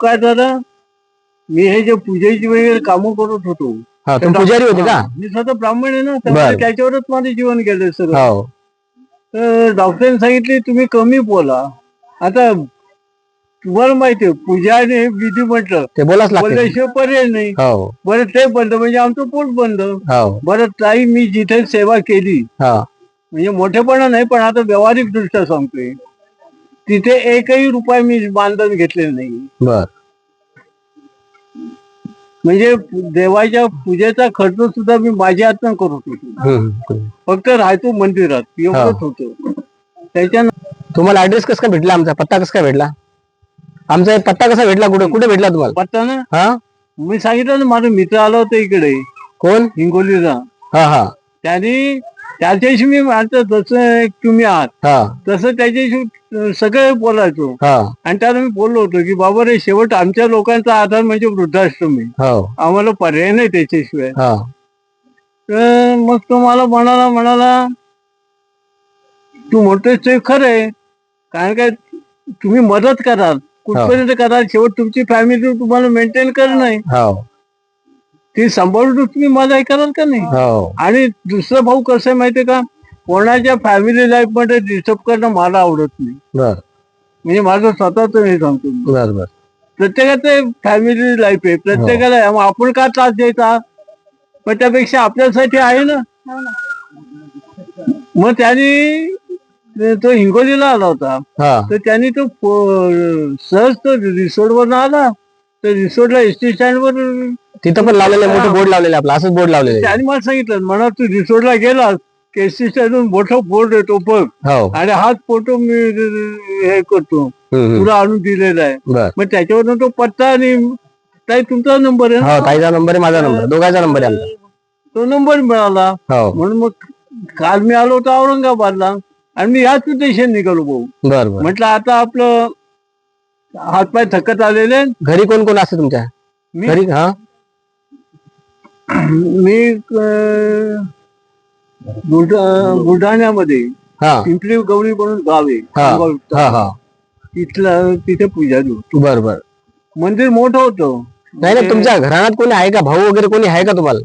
काय झालं मी हे जे पूजेची वगैरे कामं करत होतो. हा तुम्ही पुजारी होते का? मी स्वतः ब्राह्मण आहे ना बरं. त्याच्यावरच माझं जीवन गेलं सगळं. हो. तर डॉक्टरांनी सांगितले तुम्ही कमी बोला. आता तुम्हाला माहिती आहे पूजा आणि हे विधी म्हटलं. ते बोलाच लागते. बोलल्याशिवाय पर्याय नाही. हो. बरं ते बंद म्हणजे आमचं पोट बंद. हो. बरं ताई मी जिथे सेवा केली हा. म्हणजे मोठेपणा नाही पण आता व्यावहारिक दृष्ट्या सांगतोय. तिथे एकही रुपये मी मानधन घेतलेलं नाही. बर. म्हणजे देवाच्या पूजेचा खर्च सुद्धा मी माझ्या हातनं करत होतो. फक्त राहायचो मंदिरात एवढंच होतं. त्याच्या तुम्हाला ऍड्रेस कसा काय भेटला आमचा? पत्ता कसा काय भेटला? आमचा पत्ता कसा भेटला? कुठे कुठे भेटला तुम्हाला? पत्ता ना? हा? मी सांगितलं ना माझा मित्र आला होता इकडे. कोण? हिंगोलीला. हा हा. त्याने त्याच्याशी मी आता जसं तुम्ही आहात हा. तसं त्याच्याशी सगळं बोलायचो. हा. आणि त्याला मी बोललो होतो की बाबा रे शेवट आमच्या लोकांचा आधार म्हणजे वृद्धाश्रम. हो. आम्हाला पर्याय नाही त्याच्याशिवाय. हा. तर मग तो मला म्हणाला म्हणाला तू म्हणतोय ते खरं आहे. कारण काय तुम्ही मदत कराल. कुठपर्यंत कराल? शेवट तुमची फॅमिली तुम्हाला मेंटेन करणं आहे. हो. ती सांभाळून तुम्ही मला हे कराल का नाही? हो. आणि दुसरं भाऊ कसं आहे माहितीये का? कोणाच्या फॅमिली लाईफमध्ये डिस्टर्ब करणं मला आवडत नाही. बर. म्हणजे माझं स्वतःच हे सांगतो मी. बर बर. प्रत्येकाचं फॅमिली लाईफ आहे. प्रत्येकाला. मग आपण का त्रास द्यायचा? पण त्यापेक्षा आपल्यासाठी आहे ना? मग त्यांनी तो हिंगोलीला आला होता. हा. तर त्यांनी तो सहज तो रिसोर्ट वर आला. तर रिसोर्टला एस टी स्टँड वर तिथं पण लावलेलं आहे, मोठं बोर्ड लावलेलं आहे आपलं असंच बोर्ड लावलेलं आहे. त्यांनी मला सांगितलं म्हणा तू रिसोर्टला गेला एस टी स्टँड मोठा बोर्ड येतो बघ. हो. आणि हाच फोटो मी हे करतो हम्म, हम्म. तुला आणून दिलेला आहे. बर. मग त्याच्यावरनं तो पत्ता आणि ताई तुमचा नंबर आहे ना? हो ताईचा नंबर आहे माझा नंबर दोघांचा नंबर आहे तो नंबर मिळाला. हो. म्हणून मग काल मी आलो होतो औरंगाबादला आणि मी याच उद्देशाने निघालो भाऊ. बर बर. म्हटलं आता आपलं हातपाय थकत आलेले. घरी कोण कोण असते तुमच्या? मी. घरी हा? मी बुलढाण्यामध्ये हा. पिंपरी गौरी म्हणून गाव आहे हा. हा हा. तिथलं तिथे पूजा देऊ. बर बर. मंदिर मोठं होतं. नाही ना तुमच्या घरात कोणी आहे का? भाऊ वगैरे कोणी आहे का तुम्हाला?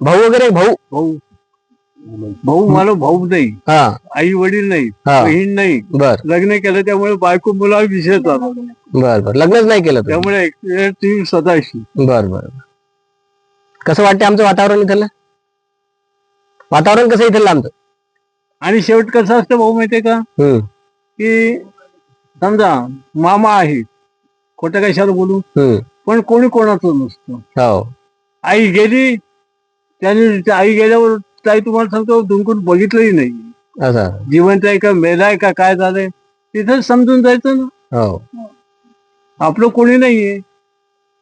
भाऊ वगैरे भाऊ? भाऊ. भाऊ मला भाऊ नाही. हा. आई वडील नाही हा. बहीण नाही. बर. लग्न केलं त्यामुळे बायको मुला विषय बर बर. लग्नच नाही केलं. त्यामुळे सदाशी बर बर बर. कसं वाटते आमचं वातावरण इथलं? वातावरण कसं इथलं आमचं? आणि शेवट कसं असतं भाऊ माहितीये का? हम्म. की समजा मामा आहे खोटं कशाला बोलू? हम्म. पण कोणी कोणाचं नसतं. हो. आई गेली त्याने त्या आई गेल्यावर ताई तुम्हाला सांगतो दुंकून बघितलंही नाही. असं. जिवंत आहे का मेलाय का काय झालंय तिथं समजून जायचं ना. हो. आपलं कोणी नाहीये.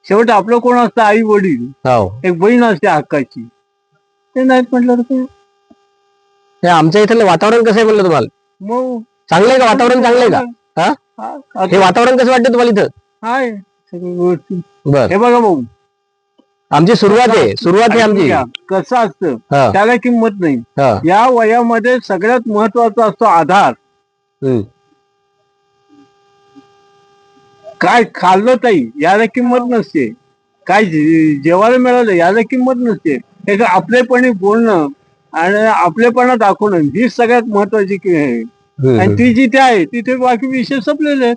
शेवट आपलं कोण असतं? आई वडील. हो. एक बहीण असते हक्काची. ते नाहीत म्हटलं तर? हे आमच्या इथलं वातावरण कसं आहे म्हणलं तुम्हाला? मग चांगलं आहे का? वातावरण चांगलं आहे का? हा? हा, हे आता वातावरण कसं वाटतं तुम्हाला इथं? आहे सगळी गोष्टी बर. हे बघा भाऊ. आमची सुरुवात आहे. सुरुवात आहे आमची. ऐकूया. कसं असतं? हा. त्याला किंमत नाही. हा. या वयामध्ये सगळ्यात महत्त्वाचा असतो आधार. हम्म. काय खाल्लं ताई? याला किंमत नसते. काय जेवायला मिळालं याला किंमत नसते. हे आपलेपणी बोलणं आणि आपलेपणा दाखवणं ही सगळ्यात महत्वाची कि- आहे. आणि. ती जिथे आहे तिथे बाकी विषय संपलेले आहेत.